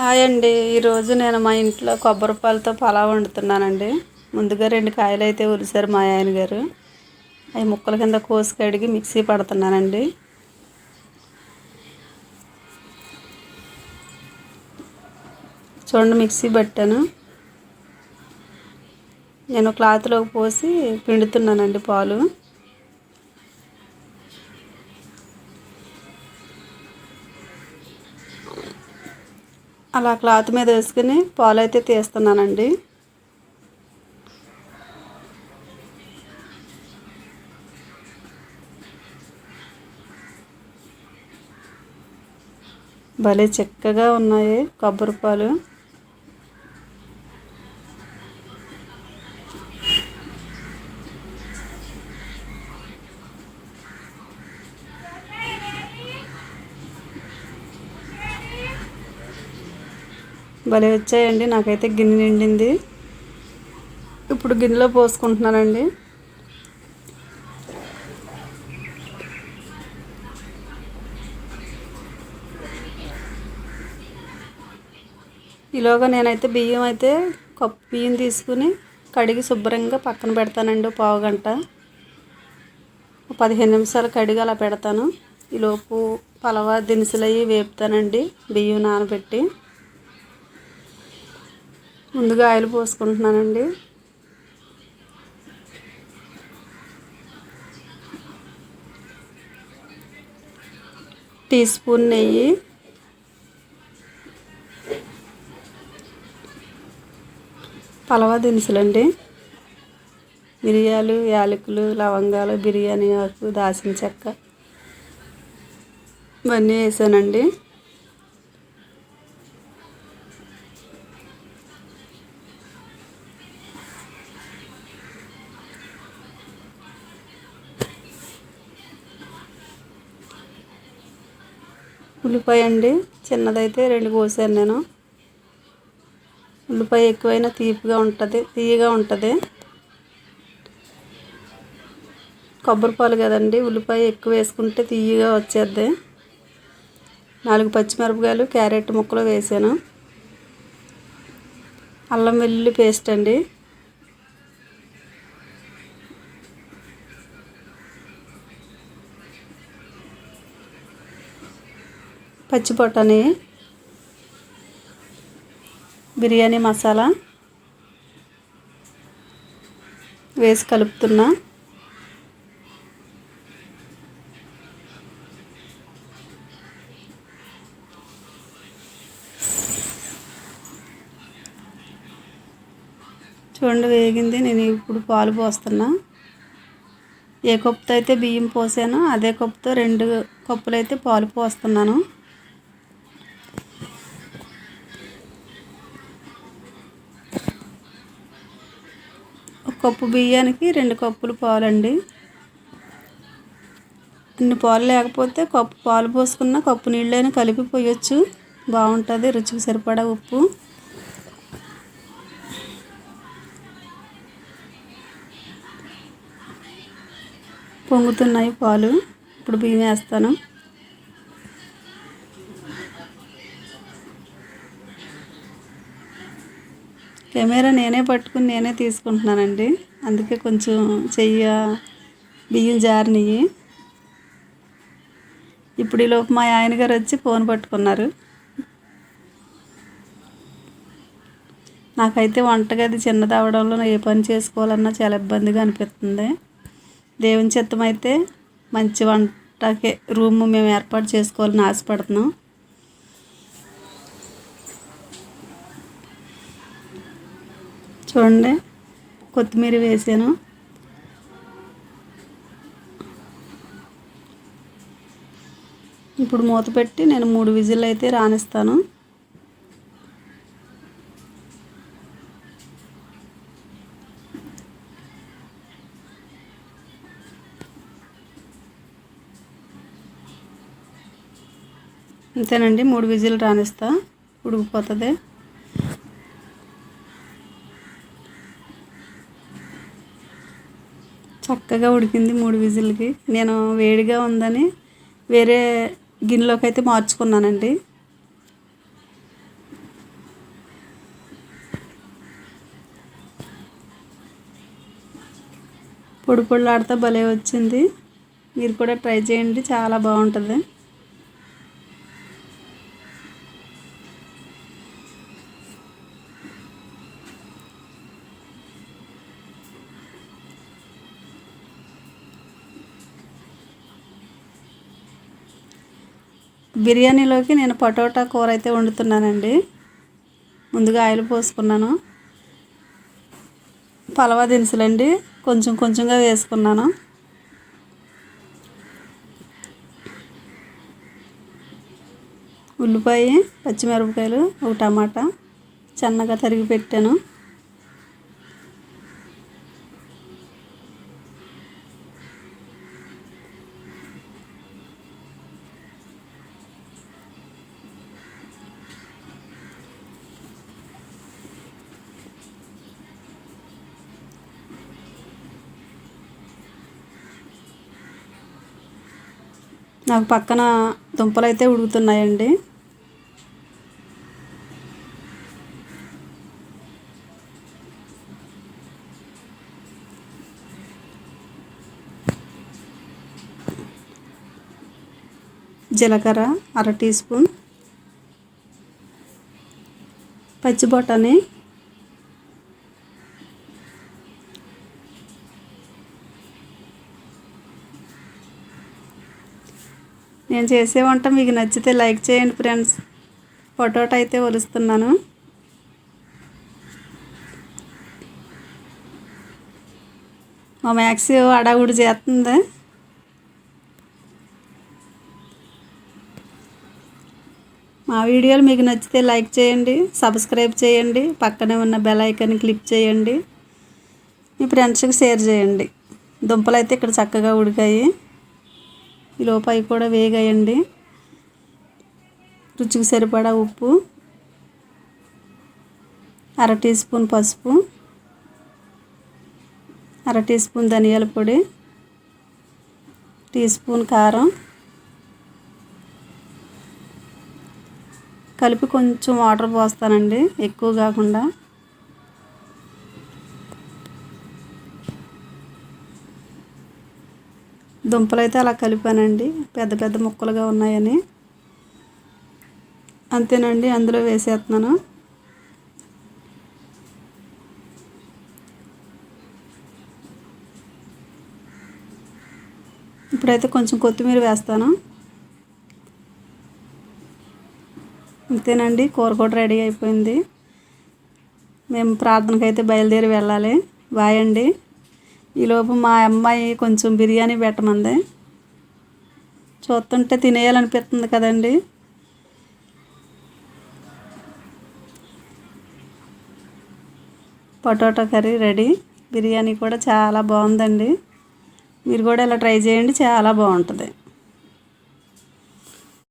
Hi అండి. ఈరోజు నేను మా ఇంట్లో కొబ్బరి పాలతో పలావ్ వండుతున్నానండి. ముందుగా రెండు కాయలు అయితే ఉలిసారు మా ఆయన గారు. అవి ముక్కల కింద కోసి కడిగి మిక్సీ పడుతున్నానండి. చూడండి మిక్సీ పట్టాను. నేను క్లాత్లోకి పోసి పిండుతున్నానండి పాలు. అలా క్లాత్ మీద వేసుకుని పాలు అయితే తీస్తున్నానండి. భలే చిక్కగా ఉన్నాయి కొబ్బరి పాలు. భలే వచ్చాయండి. నాకైతే గిన్నె నిండింది. ఇప్పుడు గిన్నెలో పోసుకుంటున్నానండి. ఈలోగా నేనైతే బియ్యం అయితే కప్పు బియ్యం తీసుకుని కడిగి శుభ్రంగా పక్కన పెడతానండి. పావు గంట. పదిహేను నిమిషాలు కడిగి అలా పెడతాను. ఈలోపు పలవ దినుసులు అవి వేపుతానండి. బియ్యం నానబెట్టి. ముందుగా ఆయిల్ పోసుకుంటున్నానండి. టీ స్పూన్ నెయ్యి. పలవా దినుసులండి. మిరియాలు యాలకులు లవంగాలు బిర్యానీ ఆకు దాసిన చెక్క. ఇవన్నీ వేసానండి. ఉల్లిపాయ అండి. చిన్నదైతే రెండు కోసాను నేను. ఉల్లిపాయ ఎక్కువైనా తీపిగా ఉంటుంది తీయగా ఉంటుంది. కొబ్బరి పాలు కదండి ఉల్లిపాయ ఎక్కువ వేసుకుంటే తీయగా వచ్చేద్ది. నాలుగు పచ్చిమిరపకాయలు క్యారెట్ ముక్కలు వేసాను. అల్లం వెల్లుల్లి పేస్ట్ అండి. పచ్చి బఠానీ బిర్యానీ మసాలా వేసి కలుపుతున్నా. చూడండి వేగింది నేను ఇప్పుడు పాలు పోస్తున్నా. ఏ కప్పుతో అయితే బియ్యం పోసానో అదే కప్పుతో రెండు కప్పులు అయితే పాలు పోస్తున్నాను. కప్పు బియ్యానికి రెండు కప్పులు పాలండి. ఇన్ని పాలు లేకపోతే కప్పు పాలు పోసుకున్న కప్పు నీళ్ళైనా కలిపి పోయొచ్చు. బాగుంటుంది రుచికి సరిపడా ఉప్పు. పొంగుతున్నాయి పాలు. ఇప్పుడు బియ్యం వేస్తాను. కెమెరా నేనే పట్టుకుని నేనే తీసుకుంటున్నానండి. అందుకే కొంచెం చెయ్య బియ్యం జారినవి ఇప్పుడు ఈలోపు మా ఆయన గారు వచ్చి ఫోన్ పట్టుకున్నారు. నాకైతే వంటగది చిన్నది అవడంలో ఏ పని చేసుకోవాలన్నా చాలా ఇబ్బందిగా అనిపిస్తుంది. దేవుని చిత్తం అయితే మంచి వంటకి రూమ్ మేము ఏర్పాటు చేసుకోవాలని ఆశపడుతున్నాం. చూడండి కొత్తిమీర వేసాను. ఇప్పుడు మూత పెట్టి నేను మూడు విజిల్ అయితే రానిస్తాను. అంతేనండి మూడు విజిల్ రాణిస్తా ఉడికిపోతుంది. చక్కగా ఉడికింది మూడు విజిల్కి. నేను వేడిగా ఉందని వేరే గిన్నెలోకి అయితే మార్చుకున్నానండి. పొడి పొడులాడితే భలే వచ్చింది. మీరు కూడా ట్రై చేయండి చాలా బాగుంటుంది. బిర్యానీలోకి నేను పటోటా కూర అయితే వండుతున్నానండి. ముందుగా ఆయిల్ పోసుకున్నాను. పలవా దినుసులండి. కొంచెం కొంచెంగా వేసుకున్నాను. ఉల్లిపాయ పచ్చిమిరపకాయలు ఒక టమాటా సన్నగా తరిగి పెట్టాను. నాకు పక్కన దుంపలు అయితే ఉడుకుతున్నాయండి. జీలకర్ర అర టీ స్పూన్ పచ్చి బొటాని నేను చేసే వంట మీకు నచ్చితే లైక్ చేయండి ఫ్రెండ్స్. పొటాటో అయితే ఒలుస్తున్నాను. మా మ్యాక్స్ అడాగుడి చేస్తుంది. మా వీడియోలు మీకు నచ్చితే లైక్ చేయండి సబ్స్క్రైబ్ చేయండి పక్కనే ఉన్న బెల్ ఐకాన్ క్లిక్ చేయండి. మీ ఫ్రెండ్స్కి షేర్ చేయండి. దుంపలు అయితే ఇక్కడ చక్కగా ఉడికాయి. ఈ లోపాయి కూడా వేగాయండి. రుచికి సరిపడా ఉప్పు. అర టీ స్పూన్ పసుపు. అర టీ స్పూన్ ధనియాల పొడి. టీ స్పూన్ కారం. కలిపి కొంచెం వాటర్ పోస్తానండి. ఎక్కువ కాకుండా. దుంపలు అయితే అలా కలిపానండి. పెద్ద పెద్ద ముక్కలుగా ఉన్నాయని. అంతేనండి అందులో వేసేస్తున్నాను ఇప్పుడైతే కొంచెం కొత్తిమీర వేస్తాను. అంతేనండి కూర కూడా రెడీ అయిపోయింది. మేము ప్రార్థనకు అయితే బయలుదేరి వెళ్ళాలి. బాయ్ అండి ఈలోపు మా అమ్మాయి కొంచెం బిర్యానీ పెట్టమంది. చూస్తుంటే తినేయాలనిపిస్తుంది కదండి. Potato curry ready. బిర్యానీ కూడా చాలా బాగుందండి. మీరు కూడా ఇలా ట్రై చేయండి చాలా బాగుంటుంది.